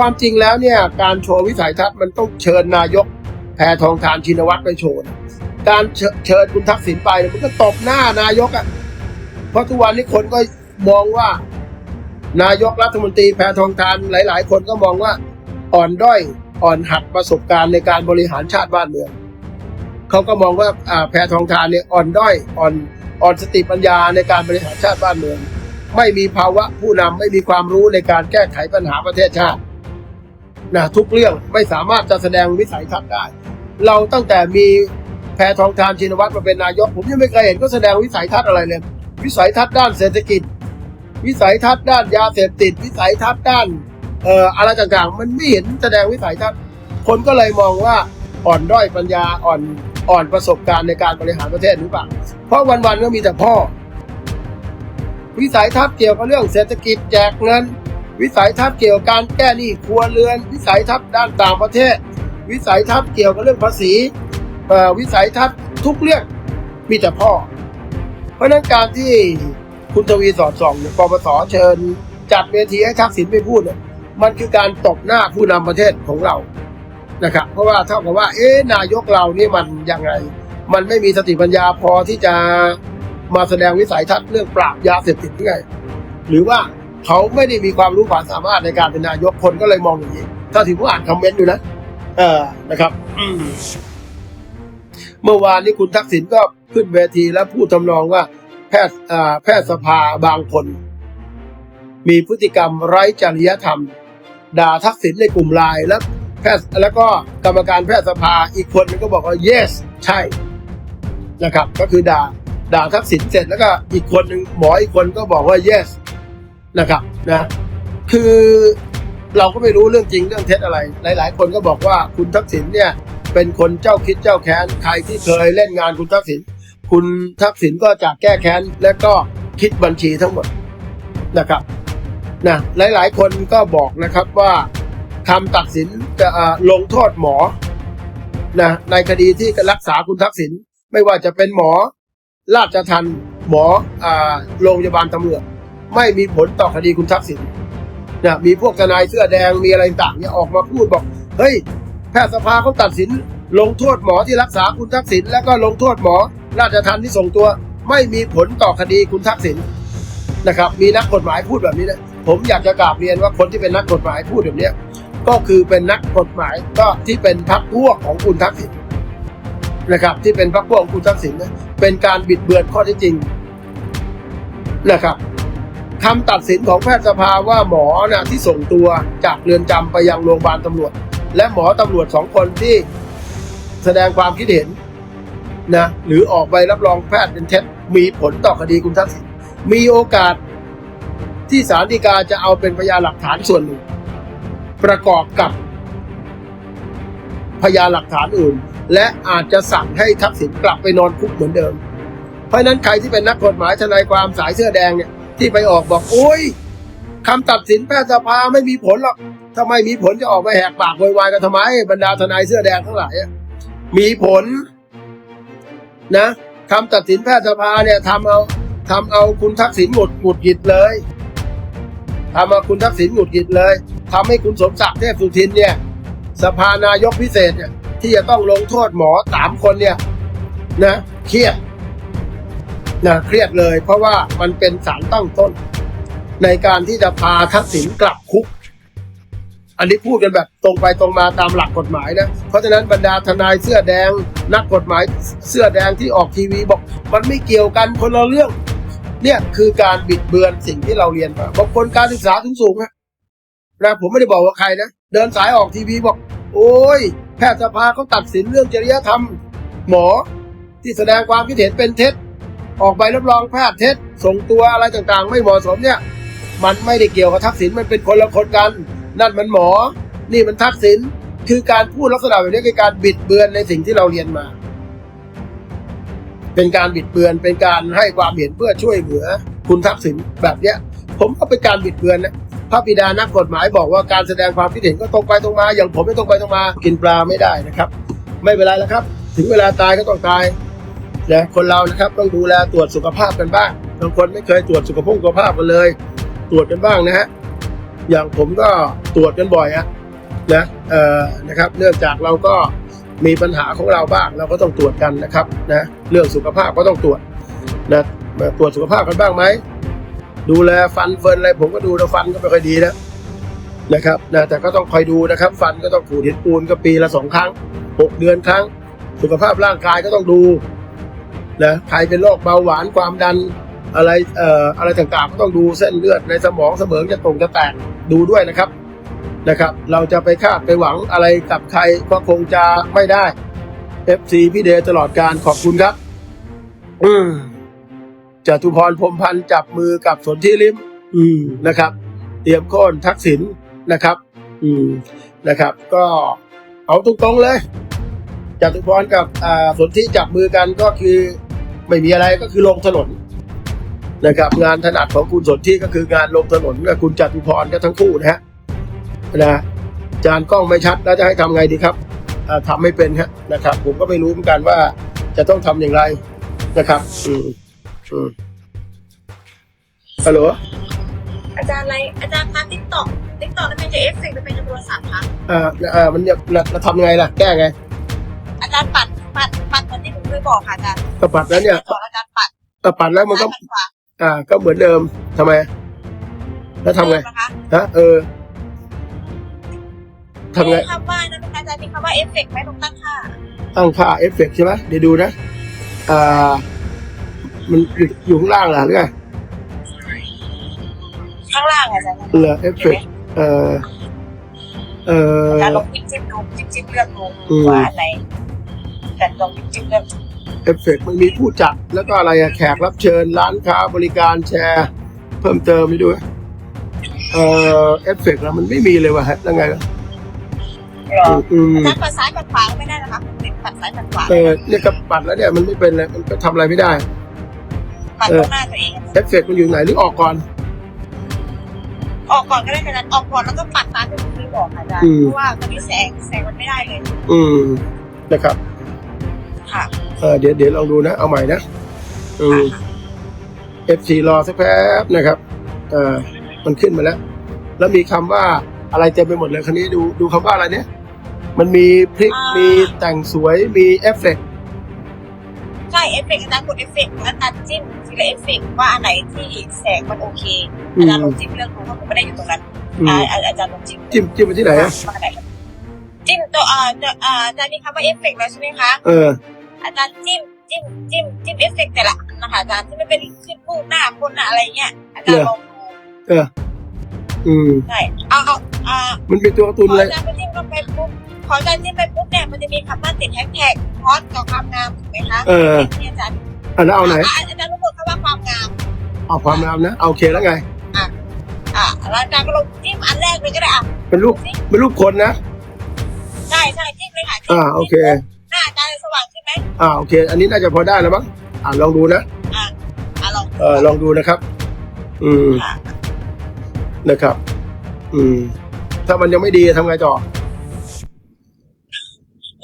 ความจริงแล้วเนี่ยการโชว์วิสัยทัศน์มันต้องเชิญนายกแพทองทานชินวัตรไปโชว์การเชิญคุณทักษิณไปมันก็ตบหน้านายกอะ่ะเพราะทุกวันนี้คนก็มองว่า นายกรัฐมนตรีแพทองทานหลาย ๆ คนก็มองว่าอ่อนด้อยอ่อนหัดประสบการณ์ในการบริหารชาติบ้านเมืองเขาก็มองว่าอ่าแพทองทานเนี่ยอ่อนด้อยอ่อนอ่อนสติปัญญาในการบริหารชาติบ้านเมือง ไม่มีภาวะผู้นำไม่มีความรู้ในการแก้ไขปัญหาประเทศชาติ นะทุกเรื่องไม่สามารถจะแสดงวิสัยทัศน์ได้ เราตั้งแต่มีแพทองทานชินวัตรมาเป็นนายก ผมยังไม่เคยเห็นก็แสดงวิสัยทัศน์อะไรเลย วิสัยทัศน์ด้านเศรษฐกิจ วิสัยทัศน์ด้านยาเสพติด วิสัยทัศน์ด้านเอ่ออะไรต่างๆ มันไม่เห็นแสดงวิสัยทัศน์คนก็เลยมองว่าอ่อนด้อยปัญญาอ่อนอ่อนประสบการณ์ในการบริหารประเทศหรือเปล่าเพราะวันๆก็มีแต่พ่อ วิสัยทัศน์เกี่ยวกับเรื่องเศรษฐกิจแจกเงิน วิสัยทัศน์เกี่ยวกับการแก้หนี้ครัวเรือน วิสัยทัศน์ด้านต่างประเทศ วิสัยทัศน์เกี่ยวกับเรื่องภาษีวิสัยทัศน์ทุกเรื่องมีแต่พ่อ เพราะนั้นการที่คุณทวีสอดส่องปปสเชิญ จัดเวทีให้ทักษิณไปพูดเนี่ยมันคือการตบหน้าผู้นำประเทศของเรานะครับ เพราะว่าเท่ากับว่า เอ๊นายกเรานี่มันยังไง มันไม่มีสติปัญญาพอที่จะมาแสดงวิสัยทัศน์เรื่องปราบยาเสพติดหรือไง หรือว่า เขาไม่ได้มีความรู้ความสามารถในการเป็นนายกคนก็เลยมองอย่างนี้ ถ้าถึงผู้อ่านคอมเมนต์อยู่นะ เออนะครับอืมเมื่อวานนี้คุณทักษิณก็ขึ้นเวทีแล้วพูดทำนองว่า แพทย์อ่าแพทยสภาบางคน มีพฤติกรรมไร้จริยธรรม ด่าทักษิณในกลุ่มไลน์แล้วแพทย์แล้วก็กรรมการแพทยสภาอีกคนนึงก็บอกว่า yes ใช่นะครับ ก็คือด่าด่าทักษิณเสร็จแล้วก็อีกคนหนึ่งหมออีกคนก็บอกว่า yes นะครับนะคือเราก็ไม่รู้เรื่องจริงเรื่องเท็จอะไร หลาย ๆ คนก็บอกว่าคุณทักษิณเนี่ยเป็นคนเจ้าคิดเจ้าแค้นใครที่เคยเล่นงานคุณทักษิณคุณทักษิณก็จะแก้แค้นและก็คิดบัญชีทั้งหมดนะครับนะหลาย ๆ คนก็บอกนะครับว่าคำตัดสินจะลงโทษหมอนะในคดีที่รักษาคุณทักษิณไม่ว่าจะเป็นหมอราชทันหมอโรงพยาบาลตำรวจ ไม่มีผลต่อคดีคุณทักษิณนะมีพวกทนายเสื้อแดงมีอะไรต่างเนี่ยออกมาพูดบอก เฮ้ย แพทยสภาเขาตัดสิน ลงโทษหมอที่รักษาคุณทักษิณแล้วก็ลงโทษหมอราชทันที่ส่งตัว ไม่มีผลต่อคดีคุณทักษิณนะครับ มีนักกฎหมายพูดแบบนี้นะผมอยากจะกราบเรียนว่าคนที่เป็นนักกฎหมายพูดแบบนี้ก็คือเป็นนักกฎหมายก็ที่เป็นพรรคพวกของคุณทักษิณนะครับ ที่เป็นพรรคพวกของคุณทักษิณนะเป็นการบิดเบือนข้อเท็จจริงนะครับ คำตัดสินของแพทยสภาว่าหมอนะที่ส่งตัวจากเรือนจำไปยังโรงพยาบาลตำรวจ และหมอตำรวจสองคนที่แสดงความคิดเห็นนะหรือออกใบรับรองแพทย์เป็นเท็จมีผลต่อคดีคุณทักษิณมีโอกาสที่ศาลฎีกาจะเอาเป็นพยานหลักฐานส่วนหนึ่ง ประกอบกับพยานหลักฐานอื่น และอาจจะสั่งให้ทักษิณกลับไปนอนคุกเหมือนเดิม เพราะฉะนั้นใครที่เป็นนักกฎหมายทนายความสายเสื้อแดงเนี่ย ที่ไปออกบอกโอ้ยคำตัดสินแพทยสภาไม่มีผลหรอกถ้าไม่มีผลจะออกมาแหกปากโวยวายกันทำไม บรรดาทนายเสื้อแดงทั้งหลายมีผล นะคำตัดสินแพทยสภาเนี่ยทำเอาทำเอาคุณทักษิณหงุดหงุดหงิดเลยทำเอาคุณทักษิณหงุดหงิดเลยทำให้คุณสมศักดิ์เทพสุทินเนี่ย สภานายกพิเศษเนี่ยที่จะต้องลงโทษหมอสามคนเนี่ย นะเครียด นะเครียดเลย เพราะว่ามันเป็นสารตั้งต้น ในการที่จะพาทักษิณกลับคุก อันนี้พูดกันแบบตรงไปตรงมาตามหลักกฎหมายนะ เพราะฉะนั้นบรรดาทนายเสื้อแดง นักกฎหมายเสื้อแดงที่ออกทีวีบอก มันไม่เกี่ยวกันคนละเรื่อง เนี่ยคือการบิดเบือนสิ่งที่เราเรียนมาบางคนการศึกษาถึงสูงนะนะผมไม่ได้บอกว่าใครนะ เดินสายออกทีวีบอก โอ้ย แพทยสภาเขาตัดสินเรื่องจริยธรรม หมอที่แสดงความคิดเห็นเป็นเท็จ ออกใบรับรองแพทย์เท็จส่งตัวอะไรต่างๆ ไม่เหมาะสมเนี่ย มันไม่ได้เกี่ยวกับทักษิณมันเป็นคนละคนกัน นั่นมันหมอ นี่มันทักษิณคือการพูดลักษณะแบบนี้คือการบิดเบือนในสิ่งที่เราเรียนมา เป็นการบิดเบือนเป็นการให้ความเห็นเพื่อช่วยเหลือ คุณทักษิณแบบเนี้ย ผมก็เป็นการบิดเบือนนะพระบิดานักกฎหมายบอกว่าการแสดงความคิดเห็นก็ตรงไปตรงมา อย่างผมไม่ตรงไปตรงมา กินปลาไม่ได้นะครับ ไม่เป็นไรแล้วครับ ถึงเวลาตายก็ต้องตาย นะคนเรานะครับต้องดูแลตรวจสุขภาพกันบ้างบางคนไม่เคยตรวจสุขภาพสุขภาพกันเลย ตรวจกันบ้างนะฮะอย่างผมก็ตรวจกันบ่อยอะนะเอ่อนะครับเนื่องจากเราก็มีปัญหาของเราบ้างเราก็ต้องตรวจกันนะครับนะเรื่องสุขภาพก็ต้องตรวจนะตรวจสุขภาพกันบ้างไหมดูแลฟันเฟินอะไรผมก็ดูแลฟันก็ไม่ค่อยดีนะนะครับนะแต่ก็ต้องคอยดูนะครับ ฟันก็ต้องขูดหินปูนก็ปีละสองครั้งหกเดือนครั้ง สุขภาพร่างกายก็ต้องดู นะใครเป็นโรคเบาหวานความดันอะไรเอ่ออะไรต่างๆก็ต้องดูเส้นเลือดในสมองเสมองจะตรงจะแตกดูด้วยนะครับนะครับ เราจะไปคาดไปหวังอะไรกับใครก็คงจะไม่ได้ FC พี่เดย์ตลอดการขอบคุณครับอืมจตุพรพรหมพันธ์จับมือกับสนธิลิมอืมนะครับ เตรียมโค่นทักษิณนะครับ อืมนะครับ ก็เอาตรงๆเลยจตุพรกับอ่าสนธิจับมือกันก็คือ ไม่มีอะไรก็คือลงถนนนะครับงานถนัดของคุณสนที่ก็คืองานลงถนนกับคุณจตุพรก็ทั้งคู่นะฮะนะจานกล้องไม่ชัดแล้วจะให้ทำไงดีครับอ่าทำไม่เป็นฮะนะครับ ผมก็ไม่รู้เหมือนกันว่าจะต้องทำอย่างไรนะครับอืมอืมฮัลโหลอาจารย์อะไรอาจารย์คะติ๊กต็อกติ๊กต็อกแล้วเป็นจะเอฟเฟกต์เป็นในโทรศัพท์คะอ่าอ่ามันจะเราทำไงล่ะ แก้ไง อาจารย์ปัด ปัดปัดเหมือนที่ผมเคยบอกค่ะอาจารย์กระปัดแล้วเนี่ยสอนอาจารย์ปัดกระปัดแล้วมันก็ซ้ายปัดขวาอ่า ก็เหมือนเดิมทำไม แล้วทำไง เดินนะคะฮะ เออทำไง มีคำว่านะอาจารย์มีคำว่าเอฟเฟกต์ไหมตรงตั้งค่าตั้งค่าเอฟเฟกต์ใช่ไหมเดี๋ยวดูนะ อ่า มันอยู่อยู่ข้างล่างเหรอหรือไงข้างล่างอาจารย์เหรอเอฟเฟกต์เอ่อ เอ่อ อาจารย์ลองจิ้มจิ้มดูจิ้มจิ้มเลือกดูอืมว่าอันไหน อาจารย์ลองจิ้มจิ้มเลือกดูเอฟเฟกต์มันมีผู้จัดแล้วก็อะไรอะแขกรับเชิญร้านค้าบริการแชร์ เพิ่มเติมไปด้วย เอ่อเอฟเฟกต์แล้วมันไม่มีเลยว่ะฮะยังไงล่ะหรออืมอาจารย์ปัดซ้ายปัดขวาไม่ได้นะคะผมติดปัดซ้ายปัดขวาเออเนี่ยกับปัดแล้วเนี่ยมันไม่เป็นเลยมันก็ทำอะไรไม่ได้ปัดตรงหน้าตัวเองเอฟเฟกต์มันอยู่ไหนหรือออกก่อน ออกก่อนก็ได้อาจารย์ออกก่อนแล้วก็ปัดตามที่ผมเคยบอกค่ะอาจารย์อืมเพราะว่าตอนนี้แสงแสงมันไม่ได้เลย อืมนะครับ ค่ะ เออเดี๋ยวเดี๋ยวลองดูนะ เอาใหม่นะอืม F4 รอสักแป๊บนะครับเออมันขึ้นมาแล้ว แล้วมีคำว่าอะไรเต็มไปหมดเลยคันนี้ดูดูคำว่าอะไรเนี่ย มันมีพลิก อ่ามี มีแต่งสวยมีเอฟเฟกต์ใช่เอฟเฟกต์อาจารย์กดเอฟเฟกต์อาจารย์จิ้มทีละเอฟเฟกต์ว่าอันไหนที่แสงมันโอเคอาจารย์ลองจิ้มเรื่องดูเพราะผมไม่ได้อยู่ตรงนั้นอืมอ่าอาอาจารย์ลองจิ้มจิ้มจิ้มไปที่ไหนอะว่าอันไหนจิ้มตัวอ่าตัวอ่าอาจารย์มีคำว่าเอฟเฟกต์แล้วใช่ไหมคะ เออ อาจารย์จิ้มจิ้มจิ้มจิ้มเอฟเฟกต์แต่ละอันนะคะอาจารย์ที่ไม่เป็นขึ้นรูปหน้าคนอะอะไรเงี้ยอาจารย์ลองดูเอออืมใช่เอาเอาอ่ามันเป็นตัวการ์ตูนพอเลยอาจารย์ไปจิ้มเข้าไปปุ๊บพออาจารย์จิ้มไปปุ๊บเนี่ยมันจะมีคำว่าติดแฮชแท็กฮอตกับความงามถูกไหมคะเออที่อาจารย์อันนั้นเอาไหนอาจารย์รู้หมดคำว่าความงาม เอาความงามนะเอาโอเคแล้วไง อะแล้วอาจารย์ก็ลงจิ้มอันแรกเลยก็ได้อะเป็นรูป เป็นรูปคนนะ ใช่ใช่จิ้มเลยค่ะจิ้มอ่าโอเคหน้าอาจา อ่าโอเค อันนี้น่าจะพอได้แล้วมั้งอ่าลองดูนะอะลองเออลองดูนะครับ อืมค่ะนะครับ อืม ถ้ามันยังไม่ดีทำไงต่อ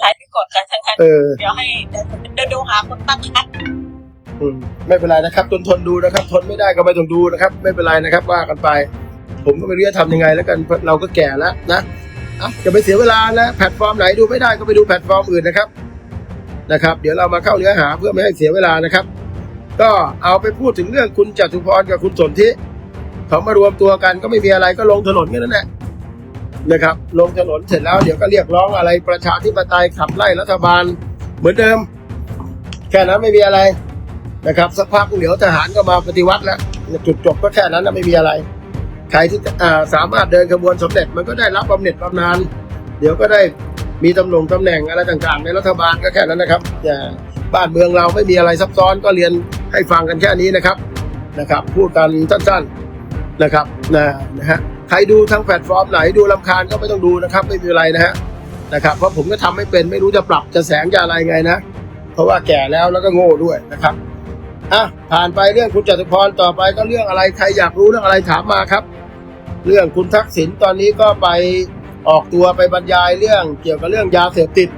ไลฟ์ไปกดกันทั้งนั้นเออ เดี๋ยวให้เดี๋ยวเดี๋ยวดูหาคนตั้งคัดอืมไม่เป็นไรนะครับทนทนดูนะครับ ทนไม่ได้ก็ไม่ต้องดูนะครับ ไม่เป็นไรนะครับ ว่ากันไป ผมก็ไม่รู้จะทำยังไงแล้วกันเพราะเราก็แก่แล้วนะอะจะไปเสียเวลานะแพลตฟอร์มไหนดูไม่ได้ก็ไปดูแพลตฟอร์มอื่นนะครับ นะครับ เดี๋ยวเรามาเข้าเนื้อหาเพื่อไม่ให้เสียเวลานะครับ ก็เอาไปพูดถึงเรื่องคุณจตุพรกับคุณสนธิเขามารวมตัวกันก็ไม่มีอะไรก็ลงถนนกันนั่นแหละนะครับ ลงถนนเสร็จแล้วเดี๋ยวก็เรียกร้องอะไรประชาธิปไตยขับไล่รัฐบาล เหมือนเดิม แค่นั้นไม่มีอะไรนะครับสักพักเดี๋ยวทหารก็มาปฏิวัติแล้วจุดจบก็แค่นั้นนะไม่มีอะไร ใครที่สามารถเดินขบวนสำเร็จมันก็ได้รับบำเหน็จบำนาญเดี๋ยวก็ได้ มีตำแหน่งตำแหน่งอะไรต่างๆ ในรัฐบาลก็แค่นั้นนะครับอย่าบ้านเมืองเราไม่มีอะไรซับซ้อนก็เรียนให้ฟังกันแค่นี้นะครับนะครับ พูดกันสั้นๆนะครับนะนะฮะใครดูทางแพลตฟอร์มไหนดูลำคาญก็ไม่ต้องดูนะครับ ไม่มีอะไรนะฮะนะครับเพราะผมก็ทำไม่เป็นไม่รู้จะปรับจะแสงจะอะไรไงนะ เพราะว่าแก่แล้วแล้วก็โง่ด้วยนะครับอะผ่านไปเรื่องคุณจตุพรต่อไปก็เรื่องอะไรใครอยากรู้เรื่องอะไรถามมาครับ เรื่องคุณทักษิณตอนนี้ก็ไป ออกตัวไปบรรยายเรื่องเกี่ยวกับเรื่องยาเสพติด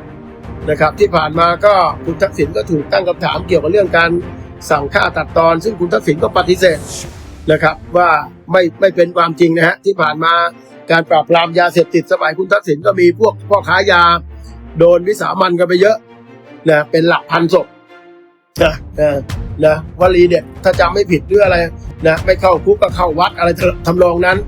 นะครับ ที่ผ่านมาก็คุณทักษิณก็ถูกตั้งคำถามเกี่ยวกับเรื่องการสั่งฆ่าตัดตอน ซึ่งคุณทักษิณก็ปฏิเสธนะครับ ว่าไม่ไม่เป็นความจริงนะฮะที่ผ่านมาการปราบปรามยาเสพติดสมัยคุณทักษิณก็มีพวกพ่อค้ายา โดนวิสามันกันไปเยอะนะเป็นหลักพันศพนะนะนะวลีเด็ดถ้าจำไม่ผิดหรืออะไรนะไม่เข้าคุกก็เข้าวัดอะไรทำนองนั้น